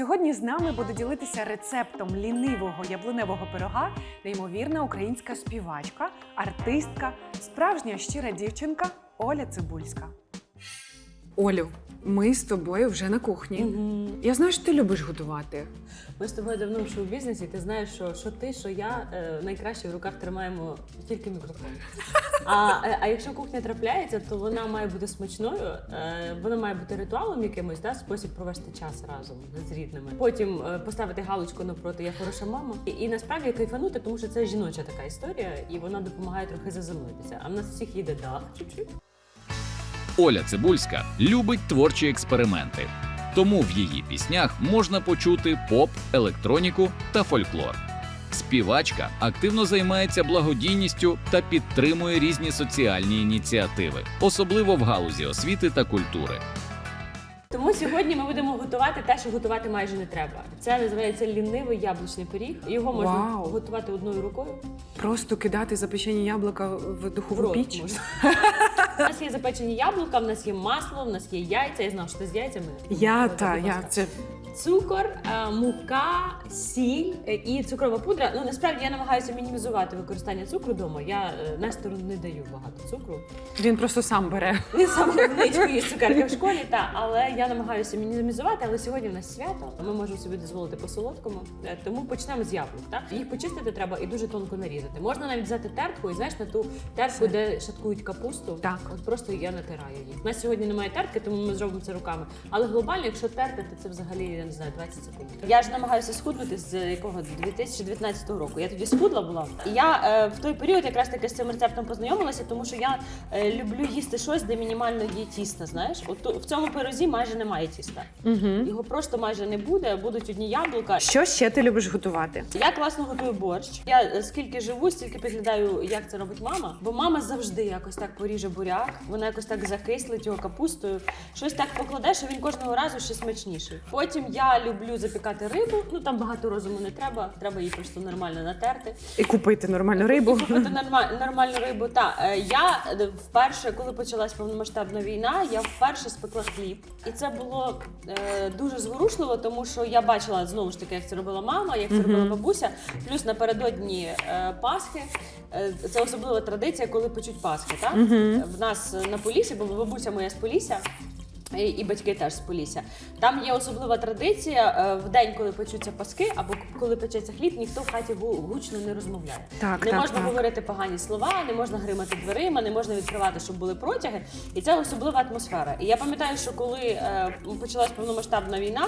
Сьогодні з нами буде ділитися рецептом лінивого яблуневого пирога неймовірна українська співачка, артистка, справжня щира дівчинка Оля Цибульська. Олю, ми з тобою вже на кухні. Я знаю, що ти любиш готувати. Ми з тобою давно в шоу-бізнесі, ти знаєш, що, що ти, що я е, найкраще в руках тримаємо тільки мікрофон. А, е, а якщо кухня трапляється, то вона має бути смачною, е, вона має бути ритуалом якимось, да, спосіб провести час разом з рідними. Потім е, поставити галочку навпроти Я хороша мама. І, і насправді кайфанути, тому що це жіноча така історія, і вона допомагає трохи заземлитися. А в нас всіх їде дах чуть-чуть. Оля Цибульська любить творчі експерименти, тому в її піснях можна почути поп, електроніку та фольклор. Співачка активно займається благодійністю та підтримує різні соціальні ініціативи, особливо в галузі освіти та культури. Тому сьогодні ми будемо готувати те, що готувати майже не треба. Це називається лінивий яблучний пиріг. Його можна Вау. готувати одною рукою. Просто кидати запечені яблука в В рот піч. можна. У нас є запечені яблука, в нас є масло, в нас є яйця. Я знала, що ти з яйцями. Я та я це Цукор, е, мука, сіль е, і цукрова пудра. Ну насправді я намагаюся мінімізувати використання цукру вдома. Я е, Нестору не даю багато цукру. він просто сам бере. Він сам гробничку їсть цукерки в школі, та але я намагаюся мінімізувати. Але сьогодні в нас свято, ми можемо собі дозволити по солодкому. Тому почнемо з яблук. Так їх почистити треба і дуже тонко нарізати. Можна навіть взяти тертку і знаєш на ту тертку, де шаткують капусту. Так. от просто я натираю їх. У нас сьогодні немає тертки, тому ми зробимо це руками. Але глобально, якщо терти, то це взагалі я не знаю 20 секунд. Я ж намагаюся схуднути з якого 2019 року. Я тоді схудла була. І я е, в той період якраз таки з цим рецептом познайомилася, тому що я е, люблю їсти щось, де мінімально є тіста. Знаєш, от ту- в цьому пирозі майже немає тіста. Угу. Його просто майже не буде. Будуть одні яблука. Що ще ти любиш готувати? Я класно готую борщ. Я е, скільки живу, стільки підглядаю, як це робить мама. Бо мама завжди якось так поріже буряк, вона якось так закислить його капустою. Щось так покладе, що він кожного разу ще смачніший. Потім я люблю запікати рибу. Ну там багато розуму не треба, треба її просто нормально натерти. І купити нормальну рибу. Купити норма- нормальну рибу. Та е, я е, вперше, коли почалась повномасштабна війна, я вперше спекла хліб, і це було е, дуже зворушливо, тому що я бачила знову ж таки, як це робила мама, як це робила бабуся. Плюс напередодні е, Пасхи. Е, це особлива традиція, коли печуть Пасхи. Так Мгм. в нас на Полісі, бо бабуся моя з Полісся. І батьки теж з Полісся. Там є особлива традиція е, в день, коли печуться паски, або коли печеться хліб, ніхто в хаті гучно не розмовляє. Так, Не так, можна так. говорити погані слова, не можна гримати дверима, не можна відкривати, щоб були протяги. І це особлива атмосфера. І я пам'ятаю, що коли е, почалась повномасштабна війна,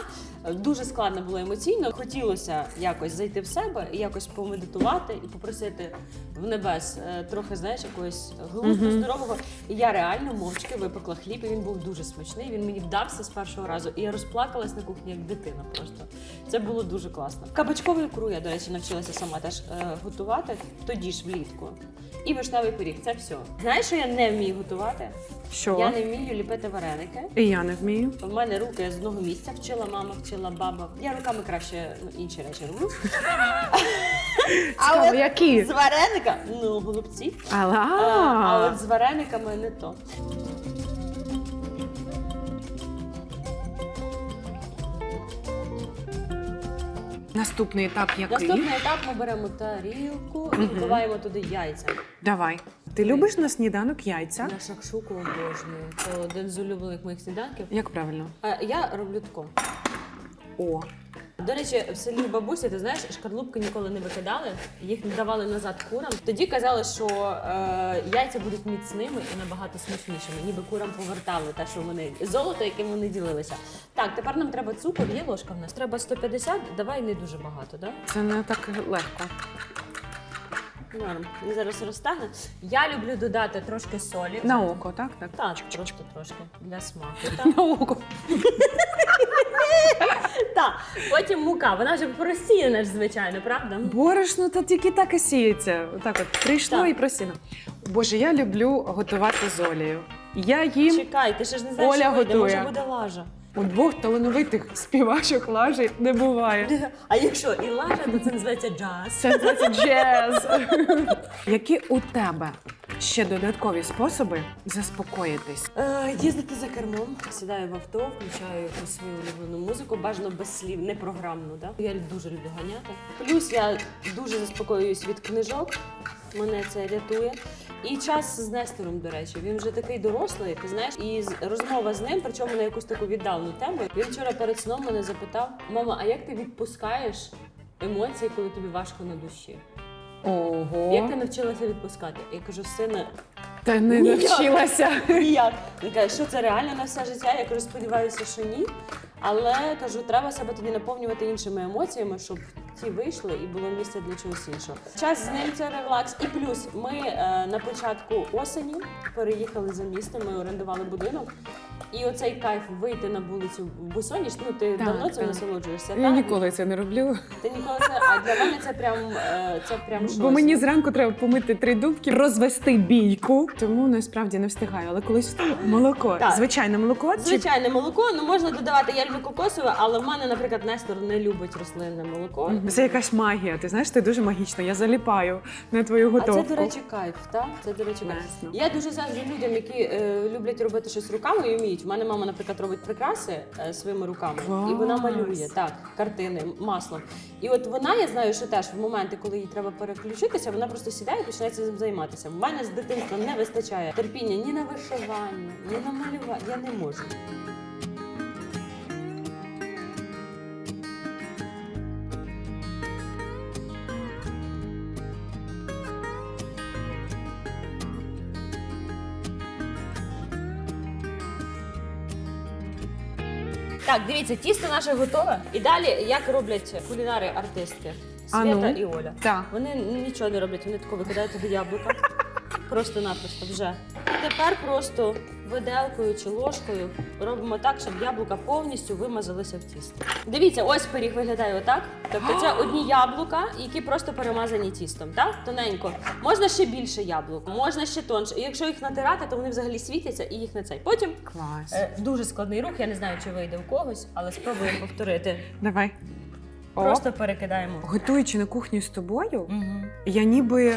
дуже складно було емоційно. Хотілося якось зайти в себе якось помедитувати і попросити в небес е, трохи, знаєш, якогось глузду Мгм. здорового. І я реально мовчки випекла хліб, і він був дуже смачний. Він мені вдався з першого разу. І я розплакалась на кухні як дитина. Просто це було дуже класно. Кабачкову ікру я, до речі, навчилася сама теж е, готувати тоді ж влітку. І вишневий пиріг. Це все. Знаєш, що я не вмію готувати? Що? Я не вмію ліпити вареники. І я не вмію. У мене руки з одного місця вчила мама, вчила баба. Я руками краще ну, інші речі роблю. Цікаво, які? з вареника, ну, голубці. А, а от з варениками не то. Наступний етап який? Наступний етап ми беремо тарілку і вбиваємо туди яйця. Давай. Ти любиш на сніданок яйця? Я шакшуку обожнюю. Це один з улюблених моїх сніданків. Як правильно? А я роблю тако. О, До речі, в селі бабусі, ти знаєш, шкарлупки ніколи не викидали, їх не давали назад курам. Тоді казали, що е, яйця будуть міцними і набагато смачнішими, ніби курам повертали те, що вони золото, яким вони ділилися. Так, тепер нам треба цукор, є ложка в нас. Треба 150, давай не дуже багато, да? це не так легко. Норм. Він зараз розтагне. Я люблю додати трошки солі. На око, так? Так. Так, просто трошки для смаку. Так. На око. Так. Потім мука. Вона вже просіяна ж, звичайно, правда? Борошно та тільки так і сіється. Отак от прийшло Так. і просіно. Боже, я люблю готувати з олією. Я їм Чекай, ти ще ж не знаєш, Оля що вийде. готує. Може буде лажа. У двох талановитих співачок лажі не буває. А якщо і лажа, то це називається джаз. Це називається джез. Які у тебе ще додаткові способи заспокоїтись? Е, Їздити за кермом, сідаю в авто, включаю свою улюблену музику, бажано без слів, не програмну. Да? Я дуже люблю ганяти. Плюс я дуже заспокоююсь від книжок, мене це рятує. І час з Нестором, до речі, він вже такий дорослий, ти знаєш, і розмова з ним, причому на якусь таку віддалену тему. Він вчора перед сном мене запитав: мама, а як ти відпускаєш емоції, коли тобі важко на душі? Ого. Як ти навчилася відпускати? Я кажу, сина, Та не Ніяк. навчилася. Ніяк. Він каже, що це реально на все життя. Я кажу, сподіваюся, що ні. Але кажу, треба себе тоді наповнювати іншими емоціями, щоб ті вийшли і було місце для чогось іншого. Час з ним це релакс. І плюс ми е, на початку осені переїхали за місто, ми орендували будинок. І оцей кайф вийти на вулицю босоніж, ну ти Так, давно цим насолоджуєшся. Я так? ніколи це не роблю. Ти ніколи це. А для мене це прям е, це прям щось. Бо мені зранку треба помити три дубки, розвести бійку. Тому насправді не встигаю. Але колись встигаю. молоко. Так. Звичайне молоко. Чи... Звичайне молоко, ну можна додавати. Я люблю кокосове, але в мене, наприклад, Нестор не любить рослинне молоко. Це якась магія. Ти знаєш, ти дуже магічна. Я заліпаю на твою А це, до речі, кайф, так? Це, до речі, кайф. Ясно. Я дуже заздрю людям, які е, люблять робити щось руками і вміють. У мене мама, наприклад, робить прикраси е, своїми руками, і вона Клас! малює так, картини маслом. І от вона, я знаю, що теж в моменти, коли їй треба переключитися, вона просто сідає і починає цим займатися. В мене з дитинства не вистачає терпіння ні на вишивання, ні на малювання. Я не можу. Так, дивіться, тісто наше готове. І далі, як роблять кулінари-артистки Свята ну? і Оля. Так. Вони нічого не роблять, вони тако викидають туди яблука. Просто-напросто вже. Тепер просто виделкою чи ложкою робимо так, щоб яблука повністю вимазалися в тісто. Дивіться, ось пиріг виглядає отак. Тобто це одні яблука, які просто перемазані тістом, так? Тоненько. Можна ще більше яблук, можна ще тонше. І якщо їх натирати, то вони взагалі світяться і їх на цей. Потім Клас. е, дуже складний рух, я не знаю, чи вийде у когось, але спробуємо повторити. Давай. О. Просто перекидаємо. Готуючи на кухню з тобою, Угу. я ніби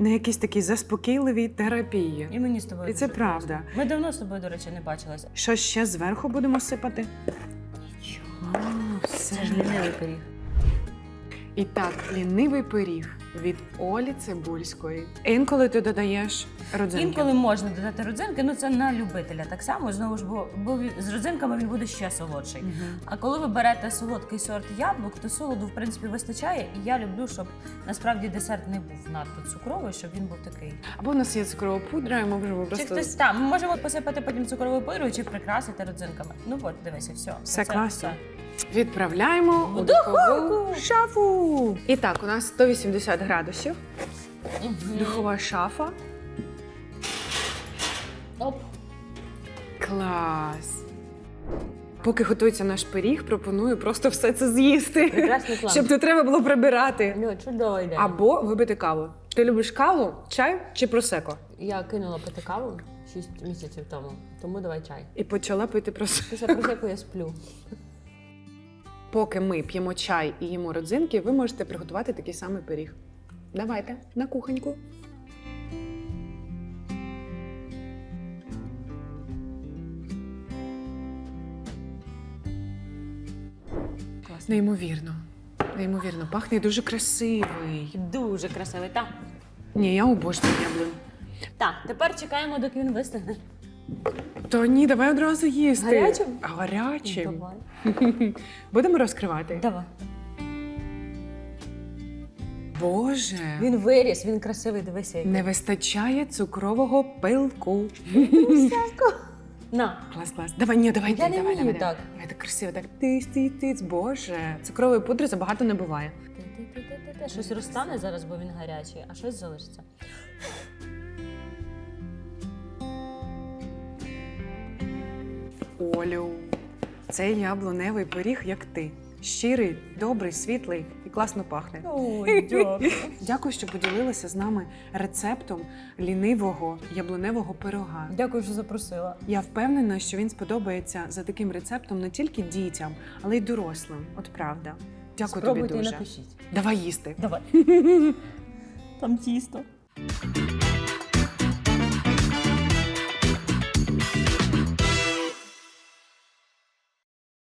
на якійсь такій заспокійливій терапії. І мені з тобою. І це дуже правда. класно. Ми давно з тобою, до речі, не бачилися. Що ще зверху будемо сипати? А, Це ж лінивий пиріг. І так, лінивий пиріг від Олі Цибульської. Інколи ти додаєш родзинки. Інколи можна додати родзинки, ну це на любителя так само. Знову ж бо, бо з родзинками він буде ще солодший. Мгм. А коли ви берете солодкий сорт яблук, то солоду в принципі вистачає. І я люблю, щоб насправді десерт не був надто цукровий, щоб він був такий. Або у нас є цукрова пудра, і ми можемо Чи хтось там ми можемо посипати потім цукровою пирою чи прикрасити родзинками. Ну от, дивися, все. Все Це класно. все. Відправляємо у В духову духовку. шафу. І так, у нас 180 градусів. Мгм. Духова шафа. Оп. Клас. Поки готується наш пиріг, пропоную просто все це з'їсти. Прекрасний план. Щоб не треба було прибирати. Ну, чудова ідея. Або випити каву. Ти любиш каву, чай чи просеко? Я кинула пити каву 6 місяців тому, тому давай чай. І почала пити просеко. Після просеку я сплю. Поки ми п'ємо чай і їмо родзинки, ви можете приготувати такий самий пиріг. Давайте на кухоньку. Неймовірно. Неймовірно. Пахне дуже красивий. Дуже красивий. Так. Ні, я обожнюю яблунь. Так, тепер чекаємо, доки він вистигне. То ні, давай одразу їсти. Гарячим? Гарячим. Давай. Будемо розкривати. Давай. Боже. Він виріс, він красивий, дивися. який. Не вистачає цукрового пилку. На. Клас, клас. Давай, ні, давай, Я ти, не давай, вмію давай, так. Давай так красиво, так тиць, тиць, тиць. Боже. Цукрової пудри забагато не буває. Ти-ти-ти-ти-ти. Щось розтане зараз, бо він гарячий, а щось залишиться. Олю, цей яблуневий пиріг, як ти. Щирий, добрий, світлий і класно пахне. Ой, дякую. Дякую, що поділилися з нами рецептом лінивого яблуневого пирога. Дякую, що запросила. Я впевнена, що він сподобається за таким рецептом не тільки дітям, але й дорослим. От правда. Дякую Спробуйте тобі і дуже. напишіть. Давай їсти. Давай. Там тісто.